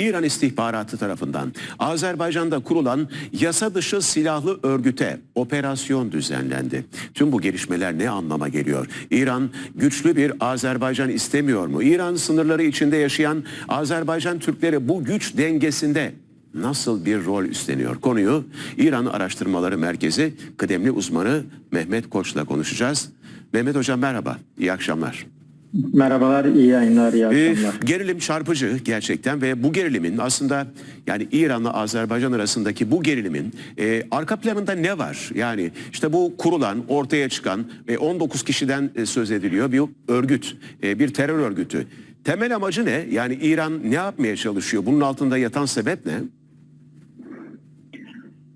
İran istihbaratı tarafından Azerbaycan'da kurulan yasa dışı silahlı örgüte operasyon düzenlendi. Tüm bu gelişmeler ne anlama geliyor? İran güçlü bir Azerbaycan istemiyor mu? İran sınırları içinde yaşayan Azerbaycan Türkleri bu güç dengesinde nasıl bir rol üstleniyor? Konuyu İran Araştırmaları Merkezi kıdemli uzmanı Mehmet Koç'la konuşacağız. Mehmet Hocam merhaba, iyi akşamlar. Merhabalar, iyi yayınlar, iyi Ee, akşamlar. gerilim çarpıcı gerçekten ve bu gerilimin aslında yani İran'la Azerbaycan arasındaki bu gerilimin e, arka planında ne var? Yani işte bu kurulan, ortaya çıkan ve 19 kişiden e, söz ediliyor bir örgüt, e, bir terör örgütü. Temel amacı ne? Yani İran ne yapmaya çalışıyor? Bunun altında yatan sebep ne?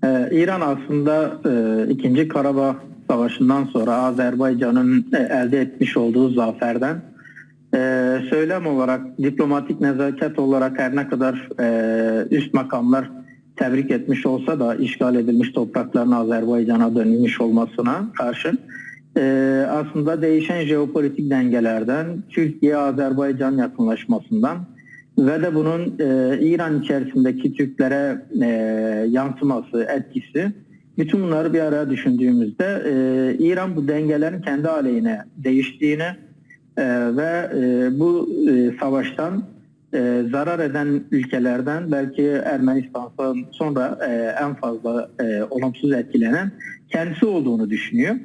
Ee, İran aslında e, 2. Karabağ Savaşı'ndan sonra Azerbaycan'ın e, elde etmiş olduğu zaferden e, söylem olarak, diplomatik nezaket olarak her ne kadar e, üst makamlar tebrik etmiş olsa da işgal edilmiş toprakların Azerbaycan'a dönülmüş olmasına karşı e, aslında değişen jeopolitik dengelerden, Türkiye-Azerbaycan yakınlaşmasından ve de bunun e, İran içerisindeki Türklere e, yansıması, etkisi bütün bunları bir araya düşündüğümüzde e, İran bu dengelerin kendi aleyhine değiştiğini e, ve e, bu e, savaştan e, zarar eden ülkelerden belki Ermenistan'dan sonra e, en fazla e, olumsuz etkilenen kendisi olduğunu düşünüyor.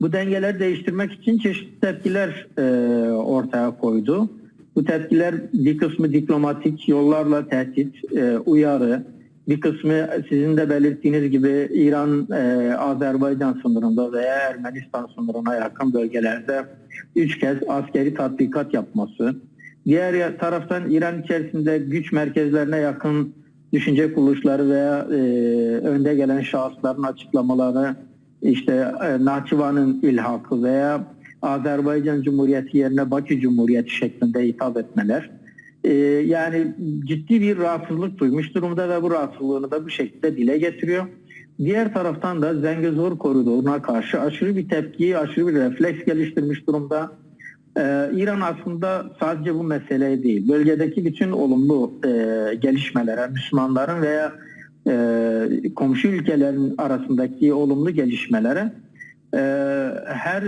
Bu dengeleri değiştirmek için çeşitli tepkiler e, ortaya koydu. Bu tepkiler bir kısmı diplomatik yollarla tehdit, e, uyarı, bir kısmı sizin de belirttiğiniz gibi İran, e, Azerbaycan sınırında veya Ermenistan sınırına yakın bölgelerde üç kez askeri tatbikat yapması. Diğer taraftan İran içerisinde güç merkezlerine yakın düşünce kuruluşları veya e, önde gelen şahısların açıklamaları işte e, Nahçıvan'ın ilhakı veya Azerbaycan Cumhuriyeti yerine Bakü Cumhuriyeti şeklinde hitap etmeler. Ee, yani ciddi bir rahatsızlık duymuş durumda ve bu rahatsızlığını da bu şekilde dile getiriyor. Diğer taraftan da Zengezur koridoruna karşı aşırı bir tepki, aşırı bir refleks geliştirmiş durumda. Ee, İran aslında sadece bu meseleye değil, bölgedeki bütün olumlu e, gelişmelere, Müslümanların veya e, komşu ülkelerin arasındaki olumlu gelişmelere e, her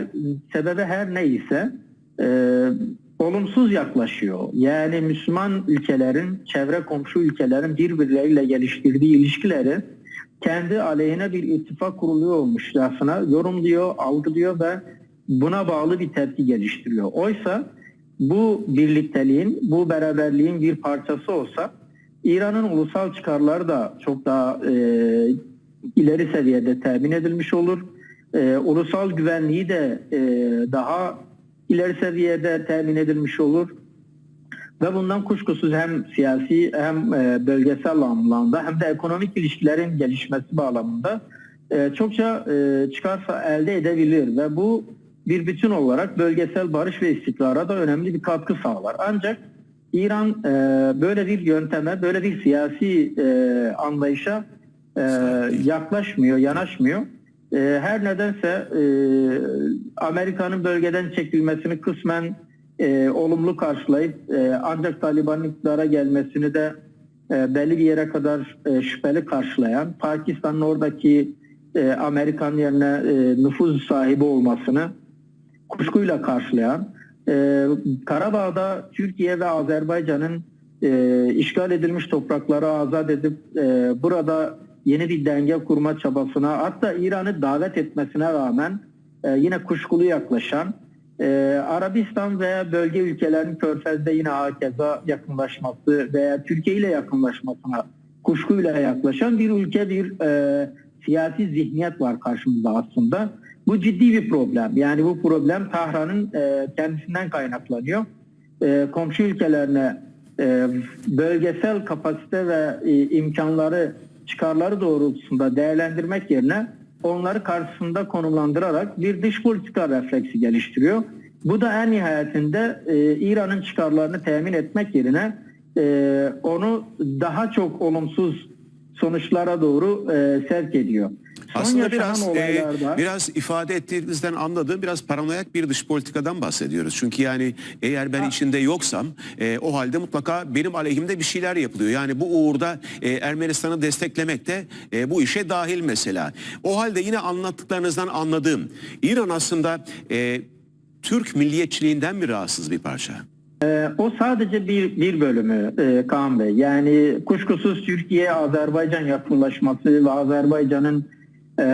sebebe her neyse e, olumsuz yaklaşıyor. Yani Müslüman ülkelerin, çevre komşu ülkelerin birbirleriyle geliştirdiği ilişkileri kendi aleyhine bir ittifak kuruluyor olmuşçasına yorumluyor, algılıyor ve buna bağlı bir tepki geliştiriyor. Oysa bu birlikteliğin, bu beraberliğin bir parçası olsa İran'ın ulusal çıkarları da çok daha e, ileri seviyede temin edilmiş olur. E, ulusal güvenliği de e, daha ileri seviyede temin edilmiş olur. Ve bundan kuşkusuz hem siyasi hem e, bölgesel anlamda hem de ekonomik ilişkilerin gelişmesi bağlamında e, çokça e, çıkarsa elde edebilir ve bu bir bütün olarak bölgesel barış ve istikrara da önemli bir katkı sağlar. Ancak İran böyle bir yönteme, böyle bir siyasi anlayışa yaklaşmıyor, yanaşmıyor. E, her nedense e, Amerika'nın bölgeden çekilmesini kısmen e, olumlu karşılayıp e, ancak Taliban'ın iktidara gelmesini de e, belli bir yere kadar e, şüpheli karşılayan, Pakistan'ın oradaki e, Amerikan yerine e, nüfuz sahibi olmasını kuşkuyla karşılayan, e, Karabağ'da Türkiye ve Azerbaycan'ın e, işgal edilmiş toprakları azat edip e, burada yeni bir denge kurma çabasına hatta İran'ı davet etmesine rağmen e, yine kuşkulu yaklaşan e, Arabistan veya bölge ülkelerinin Körfez'de yine hakeza yakınlaşması veya Türkiye ile yakınlaşmasına kuşkuyla yaklaşan bir ülke bir e, siyasi zihniyet var karşımızda aslında. Bu ciddi bir problem. Yani bu problem Tahran'ın e, kendisinden kaynaklanıyor. E, komşu ülkelerine e, bölgesel kapasite ve e, imkanları, çıkarları doğrultusunda değerlendirmek yerine onları karşısında konumlandırarak bir dış politika refleksi geliştiriyor. Bu da en nihayetinde e, İran'ın çıkarlarını temin etmek yerine e, onu daha çok olumsuz sonuçlara doğru e, sevk ediyor. Aslında biraz e, biraz ifade ettiğinizden anladığım biraz paranoyak bir dış politikadan bahsediyoruz. Çünkü yani eğer ben içinde yoksam e, o halde mutlaka benim aleyhimde bir şeyler yapılıyor. Yani bu uğurda e, Ermenistan'ı desteklemek de e, bu işe dahil mesela. O halde yine anlattıklarınızdan anladığım İran aslında e, Türk milliyetçiliğinden mi rahatsız bir parça? Ee, o sadece bir bir bölümü e, Kaan Bey. Yani kuşkusuz Türkiye Azerbaycan yakınlaşması ve Azerbaycan'ın e,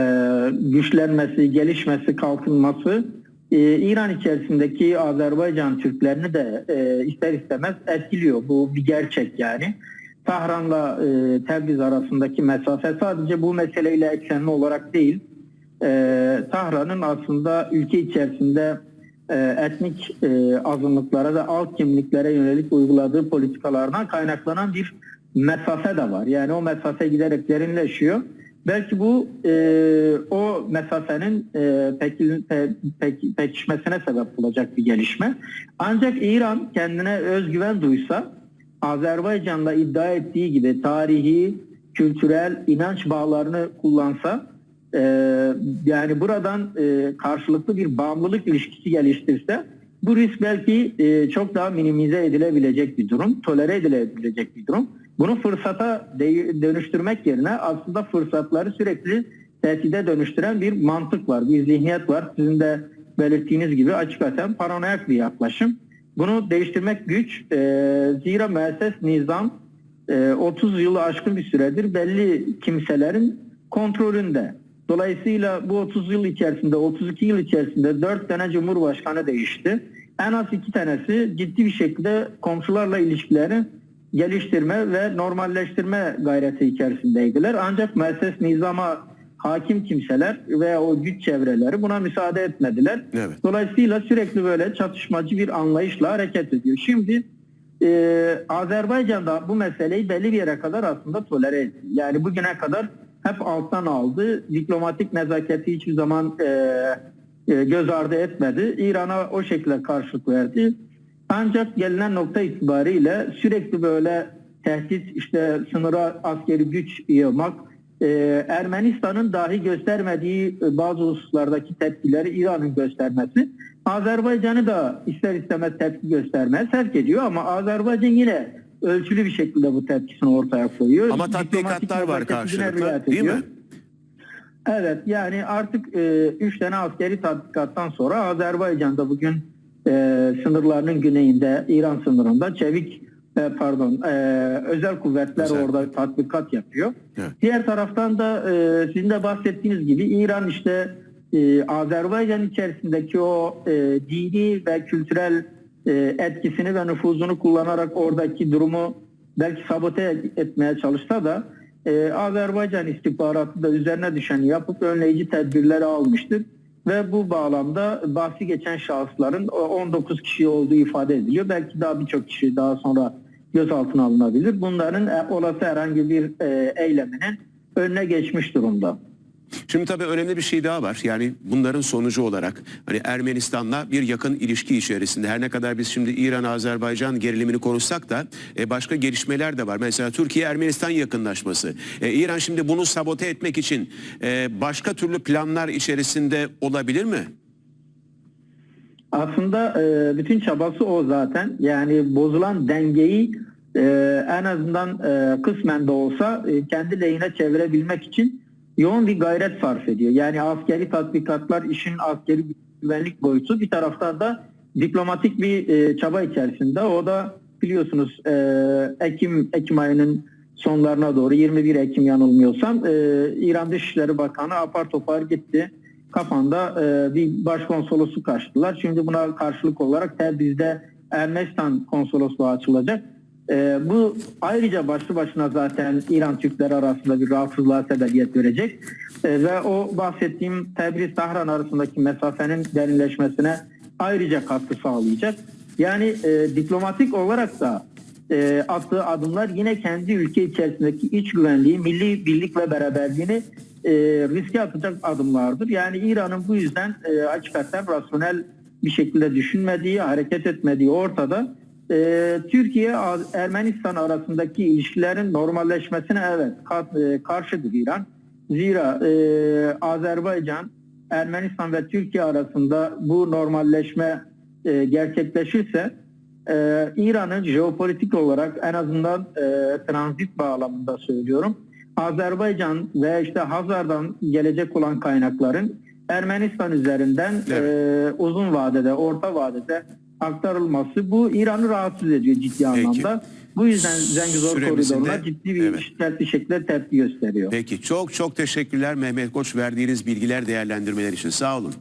güçlenmesi, gelişmesi, kalkınması e, İran içerisindeki Azerbaycan Türklerini de e, ister istemez etkiliyor. Bu bir gerçek yani. Tahran'la e, Tebriz arasındaki mesafe sadece bu meseleyle eksenli olarak değil, e, Tahran'ın aslında ülke içerisinde e, etnik e, azınlıklara ve alt kimliklere yönelik uyguladığı politikalardan kaynaklanan bir mesafe de var. Yani o mesafe giderek derinleşiyor. Belki bu e, o mesafenin e, peki, pe, peki- pekişmesine sebep olacak bir gelişme. Ancak İran kendine özgüven duysa Azerbaycan'da iddia ettiği gibi tarihi, kültürel inanç bağlarını kullansa e, yani buradan e, karşılıklı bir bağımlılık ilişkisi geliştirse bu risk belki e, çok daha minimize edilebilecek bir durum, tolere edilebilecek bir durum. Bunu fırsata dönüştürmek yerine aslında fırsatları sürekli tehdide dönüştüren bir mantık var, bir zihniyet var. Sizin de belirttiğiniz gibi açıkçası paranoyak bir yaklaşım. Bunu değiştirmek güç. E, zira müesses nizam e, 30 yılı aşkın bir süredir belli kimselerin kontrolünde. Dolayısıyla bu 30 yıl içerisinde, 32 yıl içerisinde 4 tane cumhurbaşkanı değişti. En az iki tanesi ciddi bir şekilde komşularla ilişkileri geliştirme ve normalleştirme gayreti içerisindeydiler. Ancak müesses nizama hakim kimseler ve o güç çevreleri buna müsaade etmediler. Evet. Dolayısıyla sürekli böyle çatışmacı bir anlayışla hareket ediyor. Şimdi e, Azerbaycan'da bu meseleyi belli bir yere kadar aslında tolere etti. Yani bugüne kadar hep alttan aldı. Diplomatik nezaketi hiçbir zaman e, e, göz ardı etmedi. İran'a o şekilde karşılık verdi. Ancak gelinen nokta itibariyle sürekli böyle tehdit, işte sınıra askeri güç yığmak, e, Ermenistan'ın dahi göstermediği e, bazı hususlardaki tepkileri İran'ın göstermesi Azerbaycan'ı da ister istemez tepki göstermeye sevk ediyor ama Azerbaycan yine ölçülü bir şekilde bu tepkisini ortaya koyuyor. Ama tatbikatlar var karşılıklı değil mi? Evet yani artık e, üç tane askeri tatbikattan sonra Azerbaycan'da bugün e, sınırlarının güneyinde İran sınırında çevik e, pardon e, özel kuvvetler Özel orada tatbikat yapıyor. Evet. Diğer taraftan da e, sizin de bahsettiğiniz gibi İran işte e, Azerbaycan içerisindeki o e, dini ve kültürel e, etkisini ve nüfuzunu kullanarak oradaki durumu belki sabote etmeye çalışsa da e, Azerbaycan istihbaratı da üzerine düşeni yapıp önleyici tedbirleri almıştır. Ve bu bağlamda bahsi geçen şahısların o 19 kişi olduğu ifade ediliyor. Belki daha birçok kişi daha sonra gözaltına alınabilir. Bunların e, olası herhangi bir e, eyleminin önüne geçmiş durumda. Şimdi tabii önemli bir şey daha var. Yani bunların sonucu olarak hani Ermenistan'la bir yakın ilişki içerisinde her ne kadar biz şimdi İran-Azerbaycan gerilimini konuşsak da e, başka gelişmeler de var. Mesela Türkiye-Ermenistan yakınlaşması. E, İran şimdi bunu sabote etmek için e, başka türlü planlar içerisinde olabilir mi? Aslında e, bütün çabası o zaten. Yani bozulan dengeyi e, en azından e, kısmen de olsa e, kendi lehine çevirebilmek için yoğun bir gayret sarf ediyor. Yani askeri tatbikatlar işin askeri güvenlik boyutu bir taraftan da diplomatik bir e, çaba içerisinde. O da biliyorsunuz e, Ekim Ekim ayının sonlarına doğru 21 Ekim yanılmıyorsam e, İran Dışişleri Bakanı apar topar gitti. Kafanda e, bir başkonsolosu kaçtılar. Şimdi buna karşılık olarak Tebriz'de Ermenistan konsolosluğu açılacak. E, bu ayrıca başlı başına zaten İran Türkleri arasında bir rahatsızlığa sebebiyet verecek. E, ve o bahsettiğim Tebriz-Tahran arasındaki mesafenin derinleşmesine ayrıca katkı sağlayacak. Yani e, diplomatik olarak da e, attığı adımlar yine kendi ülke içerisindeki iç güvenliği, milli birlik ve beraberliğini e, riske atacak adımlardır. Yani İran'ın bu yüzden e, hakikaten rasyonel bir şekilde düşünmediği, hareket etmediği ortada. E, Türkiye Ermenistan arasındaki ilişkilerin normalleşmesine evet ka- e, karşıdır İran. Zira e, Azerbaycan, Ermenistan ve Türkiye arasında bu normalleşme e, gerçekleşirse e, İran'ın jeopolitik olarak en azından e, transit bağlamında söylüyorum. Azerbaycan ve işte Hazar'dan gelecek olan kaynakların Ermenistan üzerinden e, uzun vadede, orta vadede aktarılması bu İran'ı rahatsız ediyor ciddi Peki. anlamda. Bu yüzden Zengezur Süremizin koridoruna de- ciddi bir evet. şiddetli şekilde tepki gösteriyor. Peki çok çok teşekkürler Mehmet Koç verdiğiniz bilgiler değerlendirmeler için sağ olun.